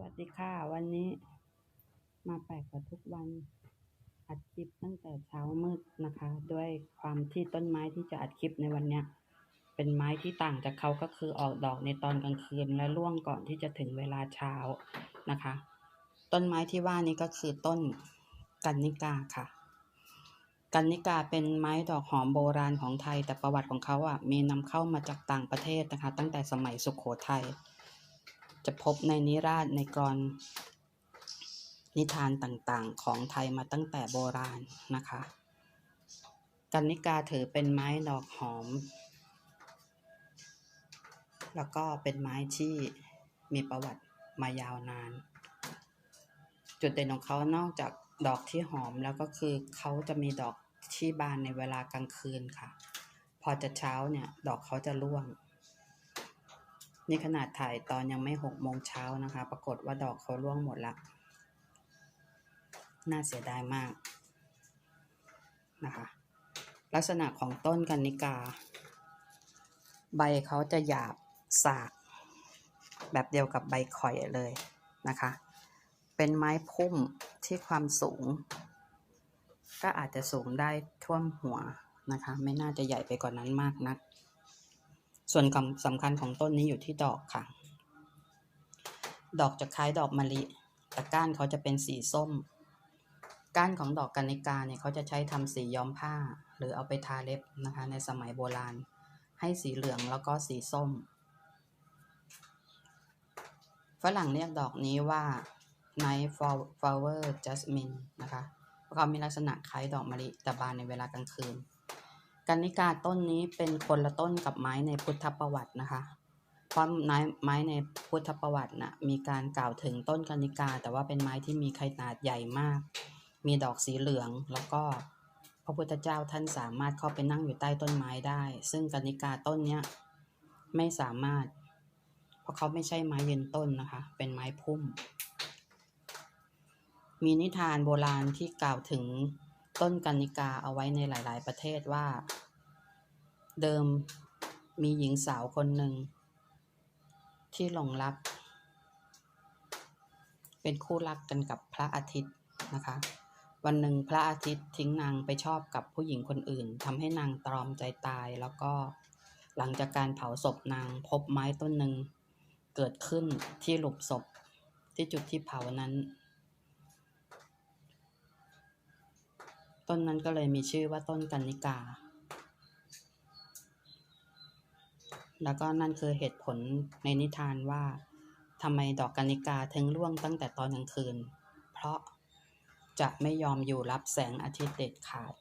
วัสดีค่ะ วันนี้มาแปลกกว่าทุกวันอัดคลิปตั้งแต่เช้ามืดนะคะ ด้วยความที่ต้นไม้ที่จะอัดคลิปในวันเนี้ย เป็นไม้ที่ต่างจากเขาก็คือออกดอกในตอนกลางคืนและร่วงก่อนที่จะถึงเวลาเช้านะคะ ต้นไม้ที่ว่านี้ก็คือต้นกันนิกาค่ะ กันนิกาเป็นไม้ดอกหอมโบราณของไทย แต่ประวัติของเขาอะมีนำเข้ามาจากต่างประเทศนะคะ ตั้งแต่สมัยสุขโขทัย จะพบในนิราศในกรนิทานต่างๆ ของไทยมาตั้งแต่โบราณนะคะกันนิกาถือเป็นไม้ดอกหอม แล้วก็เป็นไม้ที่มีประวัติมายาวนาน จุดเด่นของเขานอกจากดอกที่หอมแล้วก็คือเขาจะมีดอกที่บานในเวลากลางคืนค่ะ พอจะเช้าเนี่ย ดอกเขาจะร่วง นี่ขนาดถ่ายตอนยังไม่หกโมงเช้านะคะ ปรากฏว่าดอกเขาร่วงหมดละ น่าเสียดายมากนะคะ ลักษณะของต้นกันนิกา ใบเขาจะหยาบสาก แบบเดียวกับใบข่อยเลยนะคะ เป็นไม้พุ่มที่ความสูง ก็อาจจะสูงได้ท่วมหัวนะคะ ไม่น่าจะใหญ่ไปกว่านนั้นมากนัก ส่วนสำคัญของต้นนี้อยู่ที่ดอกค่ะ ดอกจะคล้ายดอกมะลิ แต่ก้านเขาจะเป็นสีส้ม ก้านของดอกกันิกาเนี่ยเขาจะใช้ทำสีย้อมผ้า หรือเอาไปทาเล็บนะคะ ในสมัยโบราณ ให้สีเหลืองแล้วก็สีส้ม ฝรั่งเรียกดอกนี้ว่า Night Flower Jasmine นะคะ เพราะเขามีลักษณะคล้ายดอกมะลิแต่บานในเวลากลางคืน กันนิกาต้นนี้เป็นคนละต้นกับไม้ในพุทธประวัตินะคะ เพราะไม้ไม้ในพุทธประวัตินะ่ะมีการกล่าวถึงต้นกันนิกา แต่ว่าเป็นไม้ที่มีขนาดใหญ่มาก มีดอกสีเหลืองแล้วก็พระพุทธเจ้าท่านสามารถเข้าไปนั่งอยู่ใต้ต้นไม้ได้ ซึ่งกันนิกาต้นเนี้ยไม่สามารถ เพราะเขาไม่ใช่ไม้ยืนต้นนะคะ เป็นไม้พุ่ม มีนิทานโบราณที่กล่าวถึง ต้นกันนิกาเอาไว้ในหลาย ๆ ประเทศว่า เดิมมีหญิงสาวคนหนึ่ง ที่หลงรัก เป็นคู่รักกันกับพระอาทิตย์นะคะ วันหนึ่งพระอาทิตย์ทิ้งนางไปชอบกับผู้หญิงคนอื่นทำให้นางตรอมใจตายแล้วก็หลังจากการเผาศพนางพบไม้ต้นหนึ่งเกิดขึ้นที่หลุมศพที่จุดที่เผานั้น ต้นนั้นก็เลยมีชื่อว่าต้นกันนิกา แล้วก็นั่นคือเหตุผลในนิทานว่าทำไมดอกกันนิกาถึงร่วงตั้งแต่ตอนกลางคืน เพราะจะไม่ยอมอยู่รับแสงอาทิตย์เด็ดขาด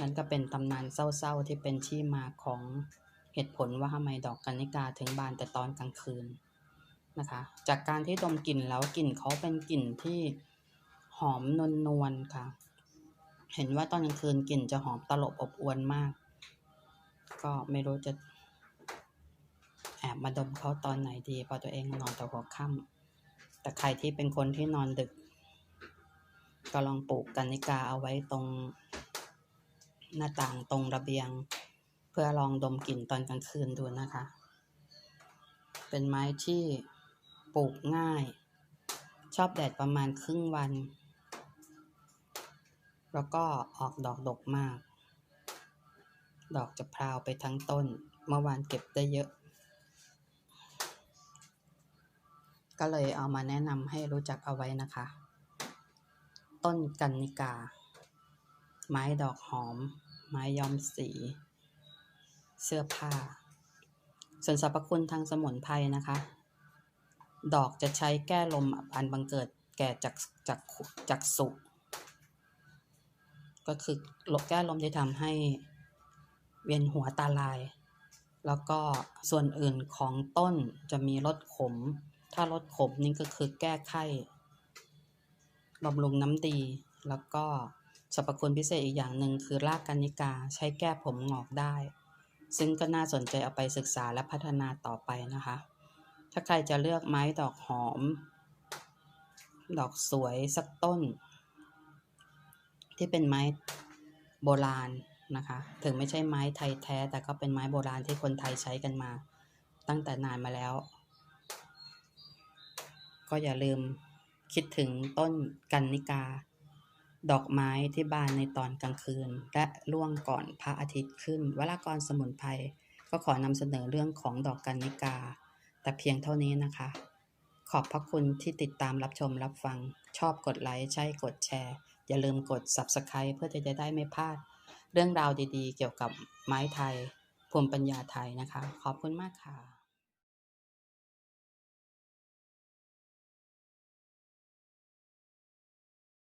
นั่นก็เป็นตำนานเศร้าๆที่เป็นที่มาของเหตุผลว่าทำไมดอกกันนิกาถึงบานแต่ตอนกลางคืนนะคะ จากการที่ดมกลิ่นแล้วกลิ่นเขาเป็นกลิ่นที่หอมนวลนวลค่ะ เห็นว่าตอนกลางคืนกลิ่นจะหอมตลบอบอวนมาก ก็ไม่รู้จะแอบมาดมเขาตอนไหนดีพอตัวเองนอนแต่หัวค่ำแต่ใครที่เป็นคนที่นอนดึก ก็ลองปลูกกันนิกาเอาไว้ตรงหน้าต่างตรงระเบียง เพื่อลองดมกลิ่นตอนกลางคืนดูนะคะ เป็นไม้ที่ปลูกง่าย ชอบแดดประมาณครึ่งวัน แล้วก็ออกดอกดกมาก ดอกจะพราวไปทั้งต้น เมื่อวานเก็บได้เยอะ ก็เลยเอามาแนะนำให้รู้จักเอาไว้นะคะ ต้นกันนิกา ไม้ดอกหอม ไม้ย้อมสี เสื้อผ้า ส่วนสรรพคุณทางสมุนไพรนะคะ ดอกจะใช้แก้ลมอันบังเกิดแก่จากจากจากสุ ก็คือลบแก้ลมที่ทำให้เวียนหัวตาลาย แล้วก็ส่วนอื่นของต้นจะมีรสขม ถ้ารสขมนี่ก็คือแก้ไข้บำรุงน้ำดี แล้วก็สรรพคุณพิเศษอีกอย่างหนึ่งคือรากกันิกาใช้แก้ผมงอกได้ ซึ่งก็น่าสนใจเอาไปศึกษาและพัฒนาต่อไปนะคะ ถ้าใครจะเลือกไม้ดอกหอม ดอกสวยสักต้น ที่เป็นไม้โบราณนะคะ ถึงไม่ใช่ไม้ไทยแท้ แต่ก็เป็นไม้โบราณที่คนไทยใช้กันมา ตั้งแต่นานมาแล้ว ก็อย่าลืมคิดถึงต้นกันนิกา ดอกไม้ที่บานในตอนกลางคืน และร่วงก่อนพระอาทิตย์ขึ้นวลากรสมุนไพรก็ขอนำเสนอเรื่องของดอกกันนิกา แต่เพียงเท่านี้นะคะ ขอบพระคุณที่ติดตามรับชมรับฟัง ชอบกดไลค์ใช่กดแชร์ อย่าลืมกด Subscribe เพื่อจะได้ไม่พลาด เรื่องราวดีๆ เกี่ยวกับไม้ไทย ภูมิปัญญาไทยนะคะ ขอบคุณมากค่ะ